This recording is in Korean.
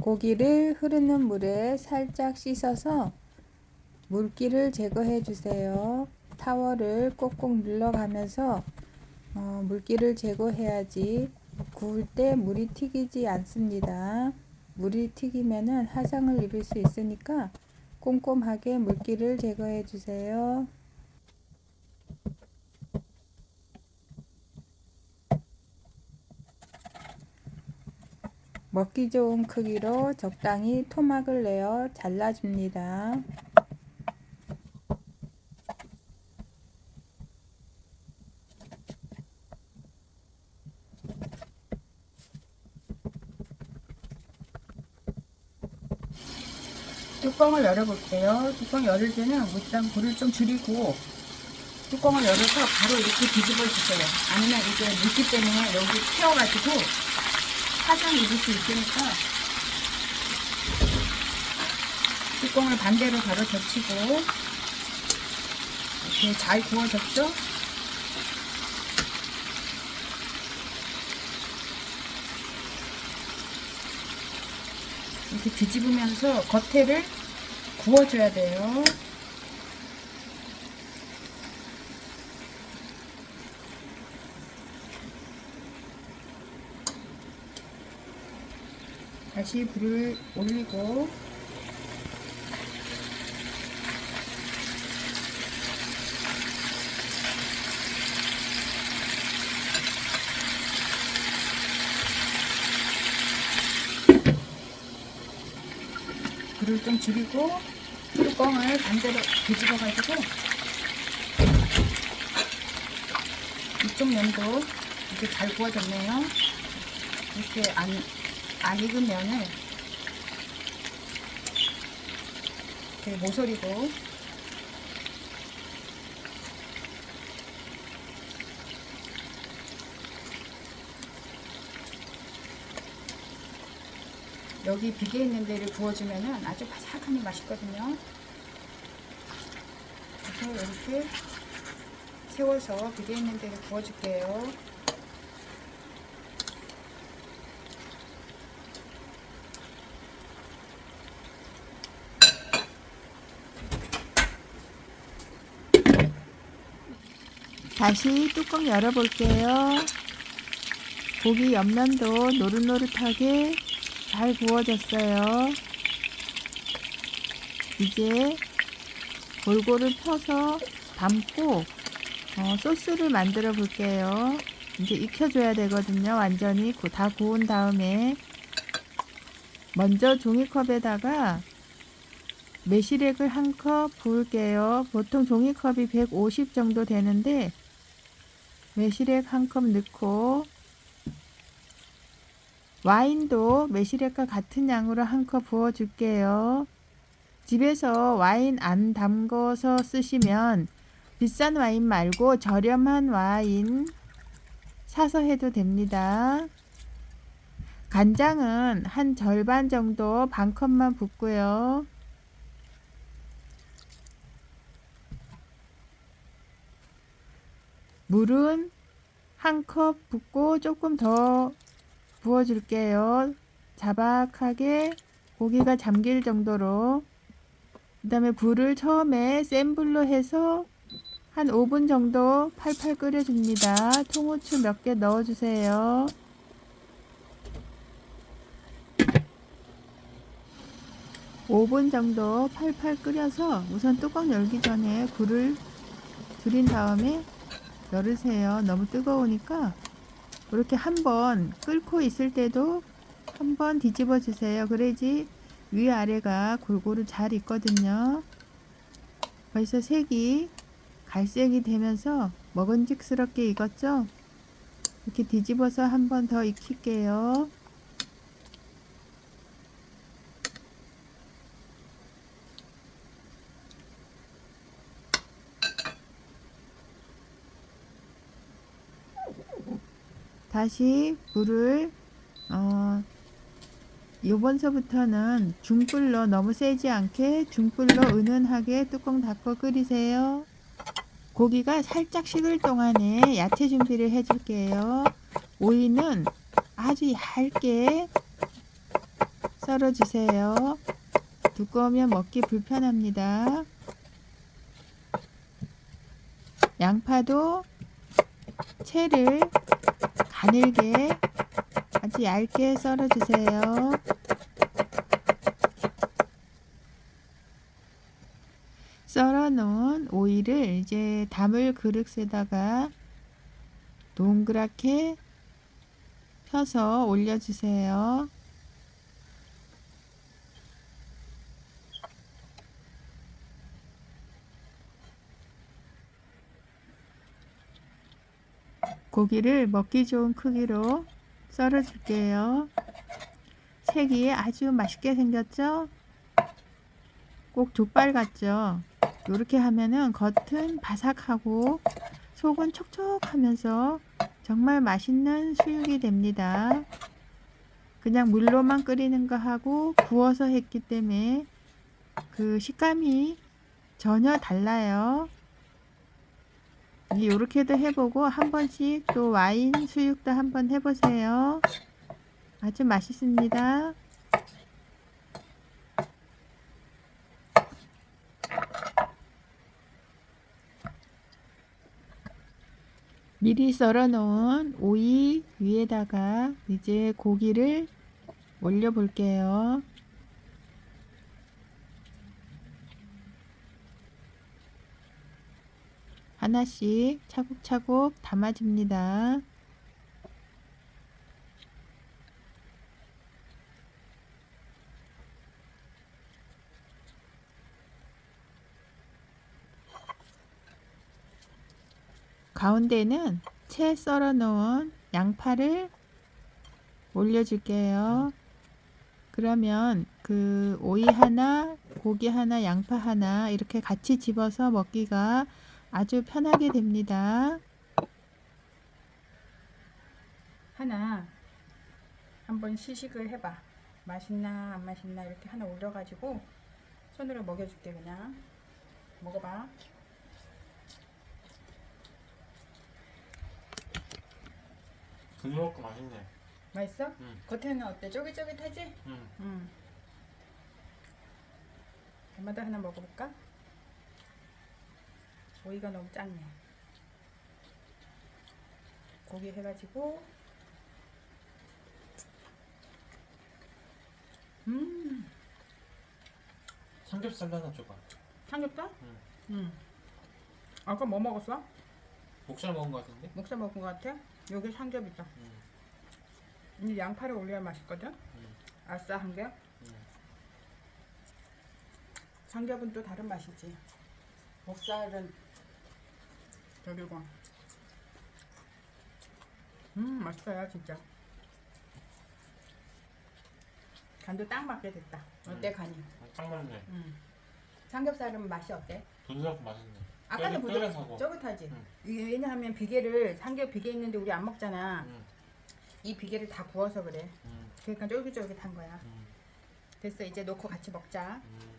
고기를 흐르는 물에 살짝 씻어서 물기를 제거해 주세요. 타월을 꼭꼭 눌러가면서 어, 물기를 제거해야지 구울 때 물이 튀기지 않습니다. 물이 튀기면은 화상을 입을 수 있으니까 꼼꼼하게 물기를 제거해 주세요. 먹기 좋은 크기로 적당히 토막을 내어 잘라줍니다. 뚜껑을 열어볼게요. 뚜껑 열을 때는 일단 불을 좀 줄이고 뚜껑을 열어서 바로 이렇게 뒤집어 주세요. 아니면 이게 물기 때문에 여기 튀어가지고 화상 입을 수 있으니까 뚜껑을 반대로 바로 덮치고 이렇게 잘 구워졌죠? 이렇게 뒤집으면서 겉에를 구워줘야 돼요. 다시 불을 올리고 불을 좀 줄이고 뚜껑을 반대로 뒤집어 가지고 이쪽 면도 이렇게 잘 구워졌네요. 이렇게 안, 안 면을 이렇게 모서리고 여기 비계 있는 데를 구워주면은 아주 바삭하니 맛있거든요. 그래서 이렇게 세워서 비계 있는 데를 구워줄게요. 다시 뚜껑 열어볼게요. 고기 옆면도 노릇노릇하게 잘 구워졌어요. 이제 골고루 펴서 담고 어, 소스를 만들어 볼게요. 이제 익혀줘야 되거든요. 완전히 구- 다 구운 다음에 먼저 종이컵에다가 매실액을 한 컵 부을게요. 보통 종이컵이 150 정도 되는데 매실액 한 컵 넣고 와인도 매실액과 같은 양으로 한 컵 부어 줄게요. 집에서 와인 안 담궈서 쓰시면 비싼 와인 말고 저렴한 와인 사서 해도 됩니다. 간장은 한 절반 정도 반 컵만 붓고요. 물은 한 컵 붓고 조금 더 부어줄게요. 자박하게 고기가 잠길 정도로. 그 다음에 불을 처음에 센 불로 해서 한 5분 정도 팔팔 끓여줍니다. 통후추 몇 개 넣어주세요. 오분 정도 팔팔 끓여서 우선 뚜껑 열기 전에 불을 줄인 다음에 열으세요. 너무 뜨거우니까 이렇게 한번 끓고 있을 때도 한번 뒤집어 주세요. 그래야지 위아래가 골고루 잘 익거든요. 벌써 색이 갈색이 되면서 먹은직스럽게 익었죠? 이렇게 뒤집어서 한번 더 익힐게요. 다시 불을 어 요번서부터는 중불로 너무 세지 않게 중불로 은은하게 뚜껑 닫고 끓이세요. 고기가 살짝 식을 동안에 야채 준비를 해줄게요. 오이는 아주 얇게 썰어주세요. 두꺼우면 먹기 불편합니다. 양파도 채를 가늘게 아주 얇게 썰어주세요. 썰어 놓은 오이를 이제 담을 그릇에다가 동그랗게 펴서 올려주세요. 고기를 먹기 좋은 크기로 썰어 줄게요. 색이 아주 맛있게 생겼죠? 꼭 족발 같죠? 이렇게 하면은 겉은 바삭하고 속은 촉촉하면서 정말 맛있는 수육이 됩니다. 그냥 물로만 끓이는 거 하고 구워서 했기 때문에 그 식감이 전혀 달라요. 이렇게도 해보고 한 번씩 또 와인 수육도 한번 해보세요. 아주 맛있습니다. 미리 썰어 놓은 오이 위에다가 이제 고기를 올려 볼게요. 하나씩 차곡차곡 담아줍니다. 가운데는 채 썰어 놓은 양파를 올려줄게요. 그러면 그 오이 하나, 고기 하나, 양파 하나 이렇게 같이 집어서 먹기가 아주 편하게 됩니다. 하나 한번 시식을 해봐. 맛있나 안 맛있나 이렇게 하나 올려가지고 손으로 먹여줄게 그냥. 먹어봐. 부드럽고 맛있네. 맛있어? 응. 겉에는 어때? 쫄깃쫄깃하지? 응. 응. 엄마도 하나 먹어볼까? 오이가 너무 작네. 고기 해가지고 음 삼겹살 하나 줘봐. 삼겹살? 응. 응. 아까 뭐 먹었어? 목살 먹은 거 같은데? 목살 먹은 것 같아? 여기 삼겹이다. 응. 이 양파를 올려야 맛있거든? 응. 아싸 한 개. 응. 삼겹은 또 다른 맛이지. 목살은 저기고. 음 맛있어요 진짜. 간도 딱 맞게 됐다. 어때 음. 간이? 딱 맞네. 음. 삼겹살은 맛이 어때? 부드럽고 맛있네. 아까는 끓여- 부드럽 끓여서 쫄깃하지. 응. 이게 왜냐하면 비계를 삼겹 비계 있는데 우리 안 먹잖아. 응. 이 비계를 다 구워서 그래. 응. 그러니까 쫄깃쫄깃한 거야. 응. 됐어 이제 놓고 같이 먹자. 응.